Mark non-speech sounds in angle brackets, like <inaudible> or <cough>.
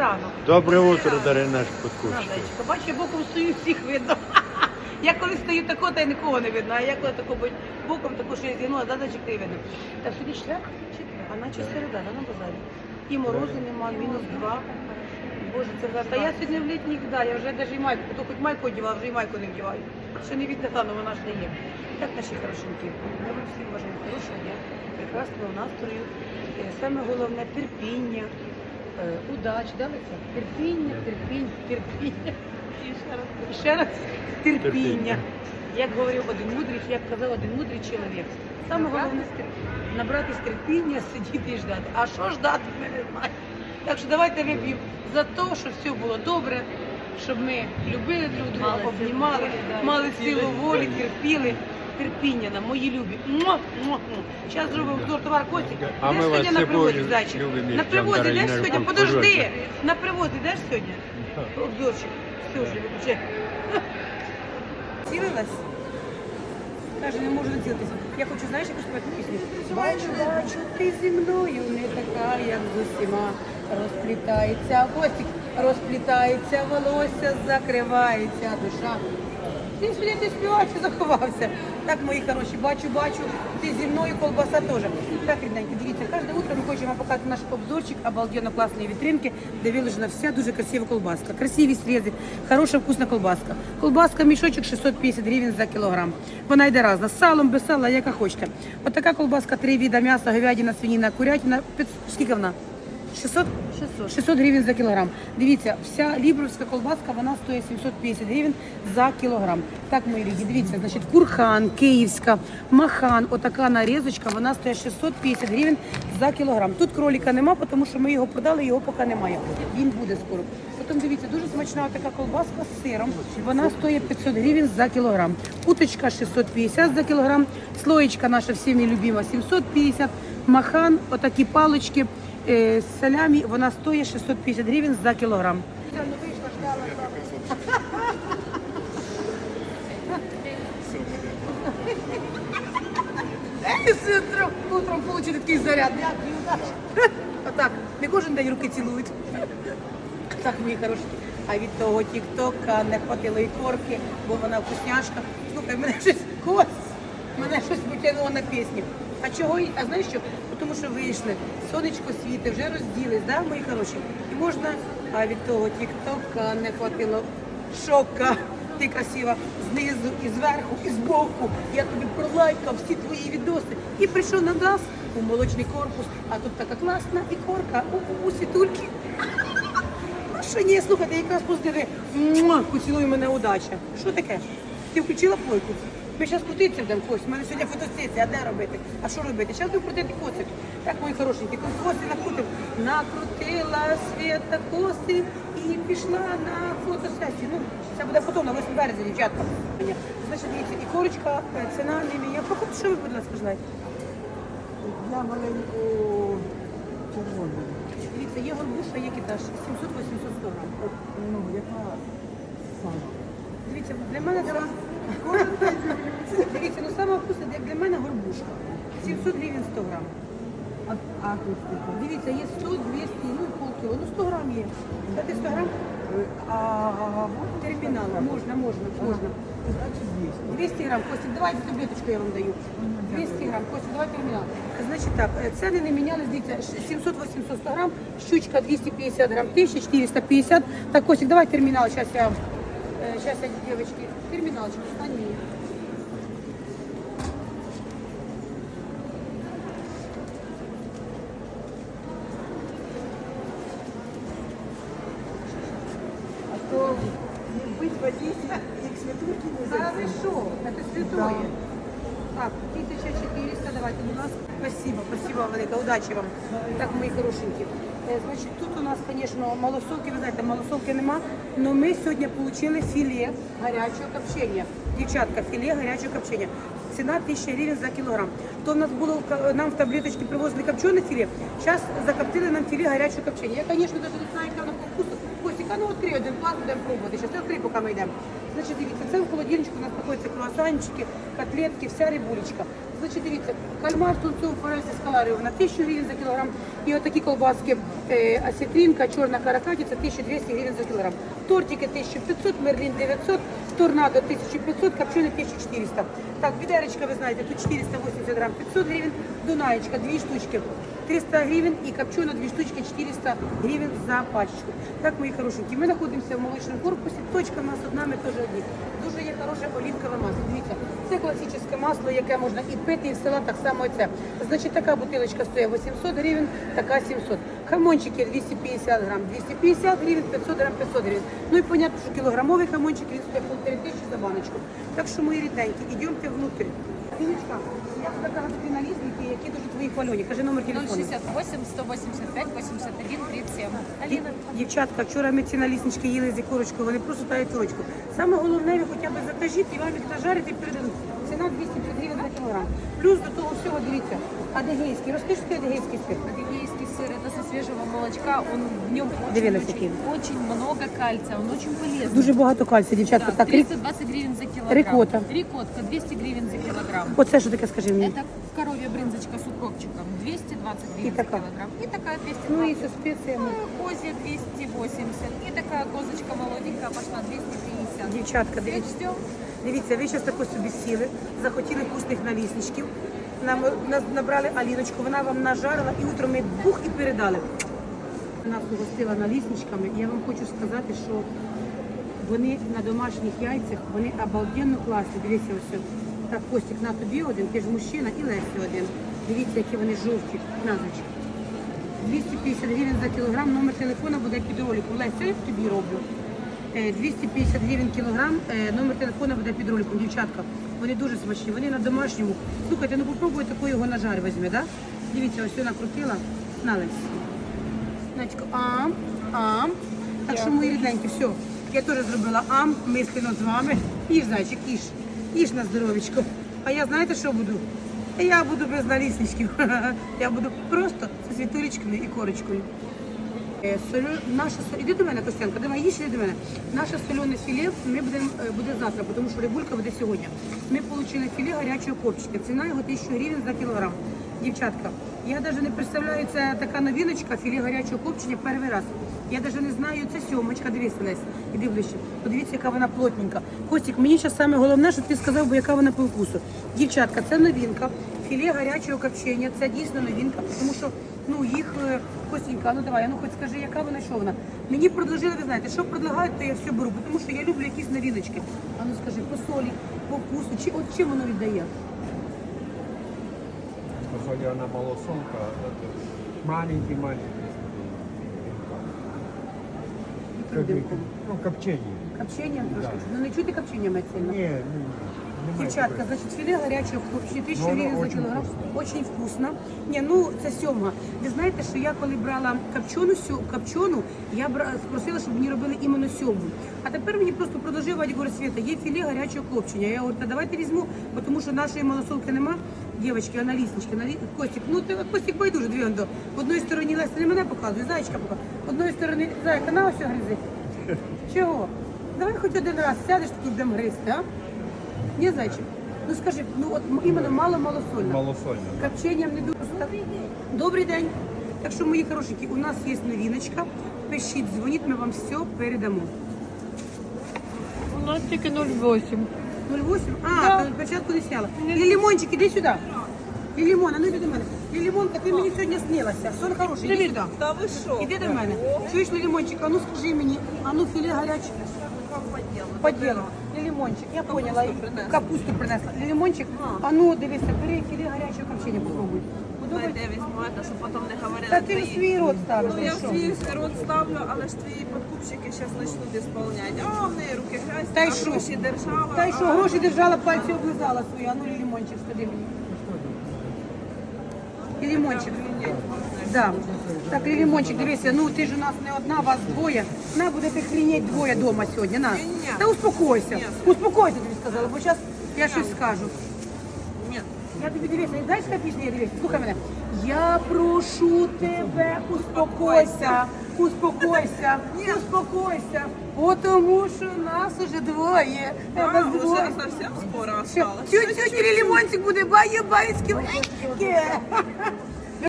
ранок. Добре утро. Дарина зайчика, бачу, я боком стою, всіх видно. <laughs> Я коли стою тако, та й нікого не видно, а я коли тако боком, тако що я зігнула, да, зайчик, ти видно. Так сьогодні шлях, четвер, а наче середа, да, на базарі. І морозу нема, мінус два. Боже, це да. Та я сьогодні в літніх, да, я вже навіть і майку, то хоч майку одягала, вже і майку не вдіваю. Ще не віддала, але вона ж не є. Так, наші хорошенькі, ми всім бажаємо хорошого дня, прекрасного настрою, е, саме головне терпіння, удач, да, Леся? Терпіння, терпіння, терпіння. І ще раз, і ще раз терпіння. Терпіння. Як говорив один мудрий, як казав один мудрий чоловік. Саме головне набратись терпіння, сидіти і ждати. А що ждати, ми не знаємо. Так що давайте вип'ємо за те, щоб все було добре, щоб ми любили друг друга, обнімали, мали силу волі, терпіли. Терпіння нам, мої любі. Зараз зробимо обзор товар Костік. А ми вас сьогодні на все привозі, зайчик? любимо, На привозі Жандарина йдеш сьогодні? Іванка, Подожди. На привозі йдеш сьогодні? Обзорчик. Все вже, виключай. Цілилась? Каже, не можу націлитися. Я хочу, знаєш, яку співати пісню? Бачу, бачу, ти зі мною не така, як з усіма. Розплітається Костік, розплітається волосся, закривається душа. Ти сьогодні ти співаєш, заховався. Так, мої хороші, бачу, бачу, ти зі мною колбаса теж. Так, рідненькі, дивіться, кожне утро ми хочемо показати наш обзорчик обалденно класної вітринки, де виложена вся дуже красива колбаска. Красиві срези, хороша вкусна колбаска. Колбаска мішочок 650 гривень за кілограм. Вона йде разна, з салом, без сала, яка хочете. Отака колбаска, три вида м'яса, говядина, свинина, курятина. Скільки вона? 600? 600. 600 гривень за кілограм. Дивіться, вся лібровська колбаска, вона стоїть 750 гривень за кілограм. Так, мої ріді, дивіться, значить, курхан, київська, махан, отака нарізочка, вона стоїть 650 гривень за кілограм. Тут кроліка нема, тому що ми його продали, його поки немає. Він буде скоро. Потім дивіться, дуже смачна така колбаска з сиром. Вона стоїть 500 гривень за кілограм. Уточка 650 за кілограм. Слоєчка наша всіми любима 750. Махан, отакі палички е, салямі, вона стоїть 650 гривень за кілограм. Утром, утром такий заряд. Отак, не кожен день руки цілують. Так, мої хороші. А від того тіктока не хватило і корки, бо вона вкусняшка. Слухай, мене щось кость, мене щось потягнуло на пісню. А чого? А знаєш що? Тому що вийшли, сонечко світи, вже розділись, да, мої хороші? І можна, а від того тіктока не хватило шока. Ти красива знизу, і зверху, і збоку. Я тобі пролайкав всі твої відоси. І прийшов на нас у молочний корпус, а тут така класна і корка у, у світульки. Ну що ні, слухайте, якраз позитиви. Поцілуй мене удача. Що таке? Ти включила плойку? Ми зараз крутитися будемо Кость. У мене сьогодні фотосесія, а де робити? А що робити? Зараз будемо крутити коси. Так, мої хорошенькі, коси накрутив. Накрутила свята коси і пішла на фотосесію. Ну, це буде потім на 8 березня, дівчатка. Значить, дивіться, і корочка, е, ціна не міняє. Що ви, будь ласка, желаєте? Я маленьку червону. Дивіться, є горбуша, є китаж, 700-800 грам. Ну, яка сама? Дивіться, для мене це Дивіться, ну саме вкусне, як для мене горбушка. 700 гривень 100 грам. А, а тут скільки? Дивіться, є 100, 200, ну полкіло. Ну 100 грам є. Дати 100 грам? А, Термінал. Можна, можна, можна. значить 200. 200 грам. Костя, давайте таблеточку я вам даю. 200 грам. Костя, давай термінал. Значить так, е, ціни не мінялись, дивіться, 700-800 100 грам, щучка 250 грам, 1450. Так, Костик, давай термінал, зараз я, вам, е, зараз я, девочки, терміналчик, стань мені. А то не бить водителя, як світульки не Да за вы что? Это святое. Так, 1400, давайте, будь ласка. Спасибо, спасибо, велика, удачі вам. Так, мої хорошенькі. Е, Значить, тут у нас, звісно, малосолки, ви знаєте, малосолки нема, але ми сьогодні отримали філе гарячого копчення. Дівчатка, філе гарячого копчення. Ціна 1000 гривень за кілограм. То в нас було, нам в таблеточці привозили копчене філе, зараз закоптили нам філе гарячого копчення. Я, звісно, навіть не знаю, яка воно по вкусу. Костік, а ну відкрий один план, будемо пробувати. Зараз відкрий, поки ми йдемо. Значить, дивіться, це в холодильничку у нас знаходяться круасанчики, котлетки, вся рибулечка. Значить, дивіться, кальмар тунцов форельці скаларіо на 1000 гривень за кілограм. І отакі колбаски е, осетринка, чорна каракатиця 1200 гривень за кілограм. Тортики 1500, мерлін 900, торнадо 1500, копчений 1400. Так, відеречка, ви знаєте, тут 480 грам 500 гривень, дунаєчка, дві штучки. 300 гривень і копчено дві штучки 400 гривень за пачку. Так, мої хорошенькі, ми знаходимося в молочному корпусі. Точка у нас одна, ми теж одні. Дуже є хороше олівкове масло. Дивіться, це класичне масло, яке можна і пити, і в села так само і це. Значить, така бутилочка стоїть 800 гривень, така 700. Хамончики 250 грам, 250 гривень, 500 грам, 500 гривень. Ну і понятно, що кілограмовий хамончик він стоїть полтори тисячі за баночку. Так що, мої рідненькі, йдемте внутрь. Діночка, я тобі налізники, які дуже твої хвальоні. Кажи номер телефону. 068 185 81 37. Аліна. Дівчатка, вчора ми ці наліснички їли з ікорочкою, вони просто тають ручку. Саме головне, ви хоча б закажіть і вам їх нажарять і передадуть. Ціна 250 гривень за кілограм. Плюс до того всього, дивіться, адегейський. Розкажи, що адегейський сир. Адыгейский сыр это со свежего молочка. Он в нем Дивилась, очень, какие. очень, очень много кальция. Он очень полезный. Дуже багато кальцію, дівчатка. Да, Так, рік. 320 гривен за килограмм. Рикотта. Рикотта 200 гривен за килограмм. Оце що таке, скажи мені. Это коровья брынзочка с укропчиком. 220 гривен И за килограмм. И такая 220. Ну і зі спеціями. Ну, Козья 280. И такая козочка молоденькая пошла 250. Дівчатка, дивіться. Дивіться, ви зараз тако собі сіли, захотіли вкусних налісничків, нам нас набрали Аліночку, вона вам нажарила і утром ми бух і передали. Нас угостила налісничками. І я вам хочу сказати, що вони на домашніх яйцях, вони обалденно класні. Дивіться ось. Так, Костік, на тобі один, ти ж мужчина, і Лесі один. Дивіться, які вони жовті. Назочки. 250 гривень за кілограм, номер телефона буде під роликом. Леся, я тобі роблю. Е, 250 гривень кілограм, е, номер телефона буде під роликом. Дівчатка, вони дуже смачні, вони на домашньому. Слухайте, ну попробуй таку його на жар візьми, да? Дивіться, ось вона крутила. На Лесі. Надько, ам, ам. Так що, мої рідненькі, все. Я теж зробила ам, мислено з вами. Їж, зайчик, їж. Їж на здоровечко. А я знаєте, що буду? Я буду без налісничків. <laughs> Я буду просто зі світулечками і корочкою. Е, Солю, наша. Іди до мене, Костянка, Дима, їж, іди до мене. Наше солене філе ми будемо е, буде завтра, тому що рибулька буде сьогодні. Ми отримали філе гарячого копчика. Ціна його 1000 гривень за кілограм. Дівчатка, я навіть не представляю, це така новиночка, філе гарячого копчення перший раз. Я навіть не знаю, це сьомочка, дивися, Лесь, іди ближче. Подивіться, яка вона плотненька. Костік, мені зараз саме головне, щоб ти сказав, бо яка вона по вкусу. Дівчатка, це новинка. Філе гарячого копчення, це дійсно новинка, тому що ну їх е, Костенька, ну давай, ну хоч скажи, яка вона, що вона. Мені предложили, ви знаєте, що предлагають, то я все беру, тому що я люблю якісь новиночки. А ну скажи, по солі, по вкусу, чи от чим воно віддає? Посолена малосолка, маленький-маленький. Как бы, ну, копчение. Копчення трошки. Да. Ну не чути копчення мать сильно. Не, не, не Дівчатка, значить, філе гарячого копчення, тисячу Ну, воно гривень за очень кілограм. Очень вкусно. Ні, ну це сьомга. Ви знаєте, що я коли брала копчену, сьо- копчену, я бра- спросила, щоб мені робили іменно сьомгу. А тепер мені просто предложив Вадик говорить, Света, є філе гарячого копчення. Я говорю, та давайте візьму, бо тому що нашої малосолки нема. Дівчатки, а на ліснички, на лі... Костік, ну ти Костік байдуже дві он до. В одної стороні Леся не мене показує, зайчика показує. В одної сторони зайка, на ось гризи. Чого? Давай хоч один раз сядеш тут будемо гризти, а? Ні, зайчик. Ну скажи, ну от іменно мало малосольно. малосольно. Копченням не дуже. так. Добрий день. Так що, мої хорошенькі, у нас є новіночка. Пишіть, дзвоніть, ми вам все передамо. У нас тільки 08. 08? А, то спочатку не сняла. Лілімончик, іди сюди. Лілімона, ну іди до мене. Лілімонка, ти мені сьогодні снилася. Сон хороший, іди сюди. Та ви що? Іди до мене. Чуєш, Лілімончик, а ну скажи мені, а ну філе гаряче. По ділу. Лілімончик, я поняла. Капусту принесла. Лілімончик, а ну дивися, бери філе гарячого копчення, попробуй. Подобається? Візьмете, щоб потім не говорили. Та ти в свій рот ставиш. Ну я в свій рот ставлю, але ж твої подкупщики зараз почнуть ісполняти. А в неї руки грязні, Та й а що? гроші держава. Та й що, гроші держала, пальці облизала свої. А ну лімончик, сходи мені. І лимончик. Да. Так, і лимончик, дивися, ну ти ж у нас не одна, вас двоє. На, будете хрінеть двоє дома сьогодні, на. Та успокойся. Успокойся, тобі сказала, бо зараз я щось скажу. Ні, Я тобі дивися, знаєш, яка пісня я дивися? Слухай мене. Я прошу тебе, успокойся, успокойся, успокойся, бо тому що нас уже двоє. А, Нас уже двоє. совсем скоро осталось. Чуть-чуть лимончик буде бає-байським.